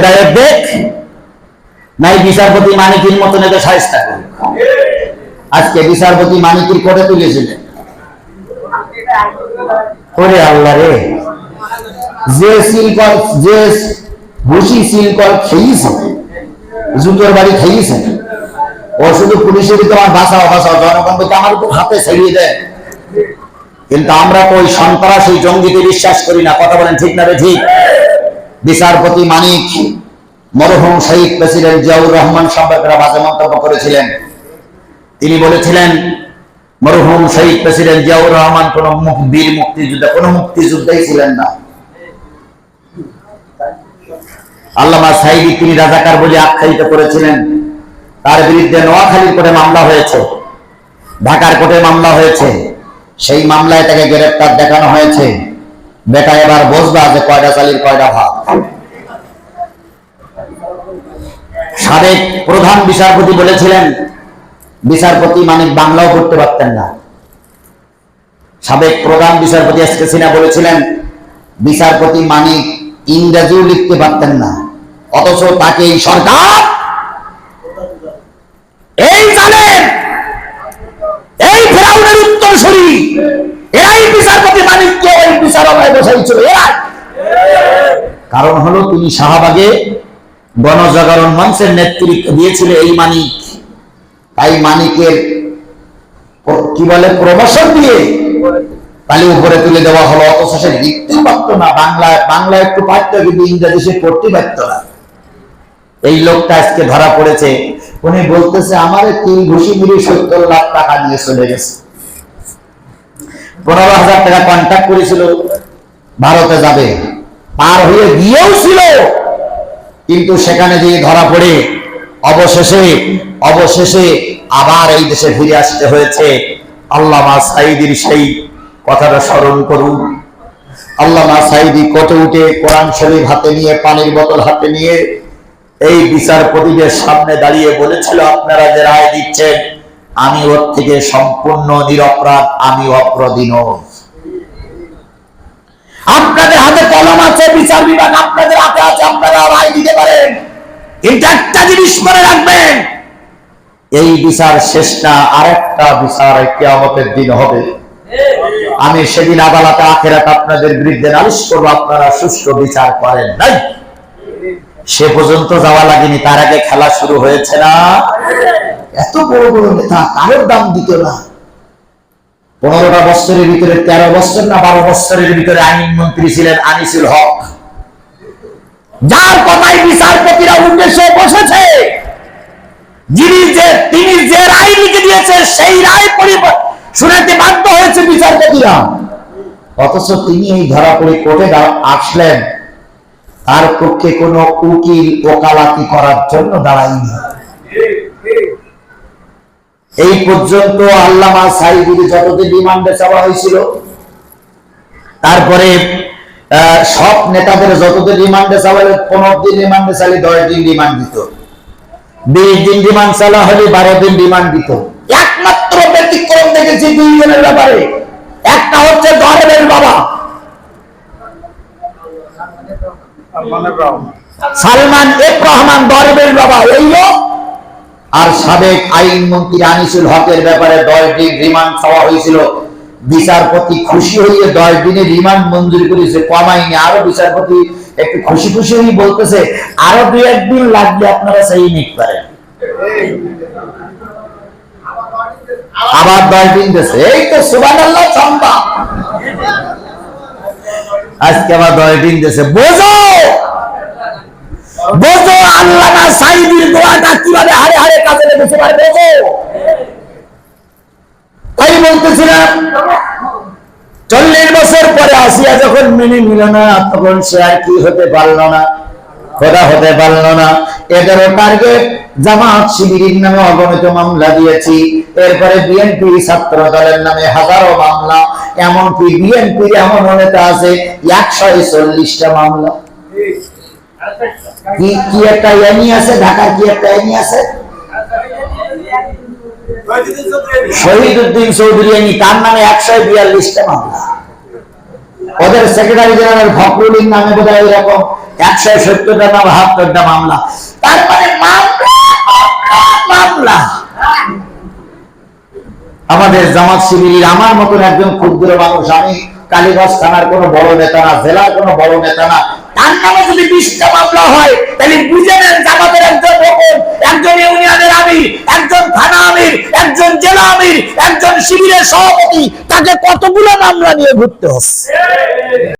হেদায়ত দেখ, নাই বিচারপতি মানিকির মতন সাহিস্তা করুক। আজকে বিচারপতি মানিকির কোর্টে তুলেছিলেন। আল্লাহ রে। যে যে খেয়েছে, জুতোর বাড়ি খেয়েছে, ও শুধু পুলিশের তোমার বাঁচাও বাঁচাও, জনগণ বলতে আমার উপর হাতে ছেড়িয়ে দেয়। কিন্তু আমরা তো ওই সন্ত্রাসী জঙ্গিতে বিশ্বাস করি না, কথা বলেন ঠিক না রে ঠিক? বিচারপতি মানিক মরহুম শহীদ প্রেসিডেন্ট জিয়াউর রহমান সম্পর্কে বাজে মন্তব্য করেছিলেন। তিনি বলেছিলেন, মরহুম শহীদ প্রেসিডেন্ট জিয়াউর রহমান কোন বীর মুক্তিযুদ্ধ, কোন মুক্তিযুদ্ধই ছিলেন না। আল্লামা সাইদি তিনি রাজাকার বলে আখ্যায়িত করেছিলেন। তার বিরুদ্ধে নোয়াখালীর কোর্টে মামলা হয়েছে, ঢাকার কোর্টে মামলা হয়েছে। সেই মামলায় তাকে গ্রেপ্তার দেখানো হয়েছে। বেটা, এবার বসবা যে কয়টা চালির কয়টা ভাগ। সাবেক প্রধান বিচারপতি বলেছিলেন, বিচারপতি মানে বাংলাও পড়তে পারতেন না। সাবেক প্রধান বিচারপতি এস কে সিনহা বলেছিলেন, বিচারপতি মানিক ইংরেজিও লিখতে পারতেন না, অথচ তাকে এই সরকার, এই জানেন এই ফেরাউনের উত্তরসূরি, এরাই বিচারপতি মানিককে বিচারকায় বসাইছিল কারণ হলো তিনি শাহবাগে গণজাগরণ মঞ্চের নেতৃত্ব দিয়েছিল এই মানিক। তাই মানিকের কি বলে, প্রমোশন দিয়ে তাহলে উপরে তুলে দেওয়া হলো। অথচ সে লিখতে পারতো না। বাংলা বাংলা একটু পারতো, কিন্তু ইংরেজি সে পড়তে পারতো না। এই লোকটা আজকে ধরা পড়েছে। উনি বলতেছে, আমার তিন ঘুষি মিলি সত্তর লাখ টাকা নিয়ে চলে গেছে। পনেরো হাজার টাকা কন্ট্যাক্ট করেছিল, ভারতে যাবে। পার হয়ে গিয়েও ছিল, কিন্তু সেখানে গিয়ে ধরা পড়ে। অবশেষে অবশেষে আবার এই দেশে ফিরে আসতে হয়েছে। আল্লামা সাইদির সেই কথাটা স্মরণ করুন। আল্লামা সাইদি কোটে উঠে কোরআন শরীফ হাতে নিয়ে, পানির বোতল হাতে নিয়ে এই বিচারপতিদের সামনে দাঁড়িয়ে বলেছিল, আপনারা যে রায় দিচ্ছেন আমি ওর থেকে সম্পূর্ণ নিরপরাধ, আমি অপরাধী নই আপনাদের হাতে কলম আছে, বিচার বিভাগ আপনাদের হাতে আছে আপনারা রায় দিতে পারেন। একটা জিনিস রাখবেন। এই বিচার শেষ না, আরেকটা বিচার দিন হবে। আমি সেদিন আদালতে, আখেরাত আপনাদের বিরুদ্ধে নালিশ করব, আপনারা সুষ্ঠু বিচার করেন নাই। সে পর্যন্ত যাওয়া লাগেনি, তার আগে খেলা শুরু হয়েছে না? এত বড় বড় নেতা, কারোর দাম দিত না। পনেরোটা বছরের ভিতরে তেরো বছর না বারো বছরের ভিতরে আইন মন্ত্রী ছিলেন আনিসুল হক। যার কথায় বিচারপতিরা উদ্দেশ্যে বসেছে, যিনি যে, তিনি যে রায় লিখে দিয়েছে, সেই রায় শুনাতে বাধ্য হয়েছে বিচারপতিরা। অথচ তিনি এই ধরা পড়ে কোর্টে আসলেন। তার পক্ষে কোনো উকিল ওকালাতি করার জন্য দাঁড়ায়নি। এই পর্যন্ত আল্লামা সাইদির যতদিন রিমান্ডে চাওয়া হয়েছিল তারপরে সব নেতাদের যতদিন রিমান্ডে চাওয়া হলো পনেরো দিন রিমান্ডে চাইলে দশ দিন রিমান্ড দিত। বিশ দিন রিমান্ড চালা হলে বারো দিন রিমান্ড দিত। একমাত্র ব্যতিক্রম দেখেছি দুইজনের ব্যাপারে। একটা হচ্ছে দরের বাবা। সালমান এফ রহমান দরবের বাবা। এই লোক আর সাবেক আইন মন্ত্রী আনিসুল হকের ব্যাপারে দশ দিন রিমান্ড চাওয়া হয়েছিল। বিচারপতি খুশি হয়ে দশ দিনের রিমান্ড মঞ্জুর করেছে। কমাইনি আরও বিচারপতি একটু খুশি খুশি হয়ে বলতেছে, আরও দুই একদিন লাগলে আপনারা সেই নিতে পারেন আবার দশ দিন দিয়েছে এই তো সুবান আল্লাহ চম্পা। আজকে আবার দশ দিন দিয়েছে বোঝো! বোঝো, আল্লাহ সাইদির দোয়াটা কীভাবে হারে হারে কাজে লেগেছে পারে বোঝো। তাই বলতেছিলাম চল্লিশ বছর পরে আসিয়া যখন মেনে নিল না, তখন সে আর কি হতে পারল না, খোদা হতে পারল না। এদেরও টার্গেট জামাত শিবিরের নামে অগণিত মামলা দিয়েছি। এরপরে বিএনপি ছাত্র দলের নামে হাজারো মামলা। এমনকি বিএনপির এমন নেতা আছে, একশো চল্লিশটা মামলা। কি কি একটা এনি আছে ঢাকার কি একটা এনি আছে শহীদ উদ্দিন চৌধুরী এনি তার নামে একশো বিয়াল্লিশটা মামলা। ওদের সেক্রেটারি জেনারেল নামে বোধ হয় এরকম একশো সত্তরটা বাহাত্তরটা মামলা। তার মামলা মামলা, মামলা। আমাদের জামাত শিবির আমার মতন একজন ক্ষুদ্র মানুষ আমি কালীগঞ্জ থানার কোনো বড় নেতা না জেলার কোনো বড় নেতা না তার নামে যদি বিশটা মামলা হয়, তাহলে বুঝে নেন জামাতের একজন রকম, একজন ইউনিয়নের আমির, একজন থানা আমির, একজন জেলা আমির, একজন শিবিরের সভাপতি, তাকে কতগুলো মামলা নিয়ে ঘুরতে হচ্ছে?